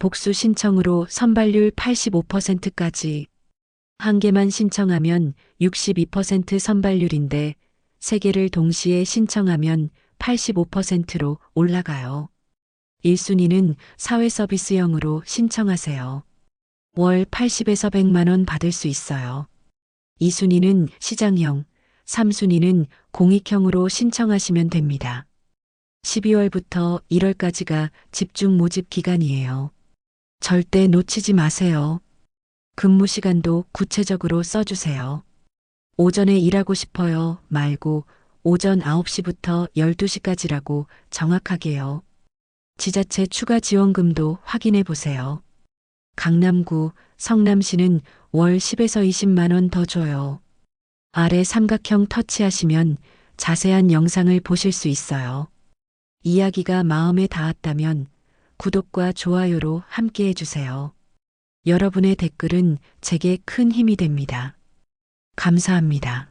복수 신청으로 선발률 85%까지. 한 개만 신청하면 62% 선발률인데 세 개를 동시에 신청하면 85%로 올라가요. 1순위는 사회 서비스형으로 신청하세요. 월 80에서 100만 원 받을 수 있어요. 2순위는 시장형, 3순위는 공익형으로 신청하시면 됩니다. 12월부터 1월까지가 집중 모집 기간이에요. 절대 놓치지 마세요. 근무 시간도 구체적으로 써주세요. 오전에 일하고 싶어요 말고 오전 9시부터 12시까지라고 정확하게요. 지자체 추가 지원금도 확인해 보세요. 강남구, 성남시는 월 10에서 20만 원 더 줘요. 아래 삼각형 터치하시면 자세한 영상을 보실 수 있어요. 이야기가 마음에 닿았다면 구독과 좋아요로 함께 해주세요. 여러분의 댓글은 제게 큰 힘이 됩니다. 감사합니다.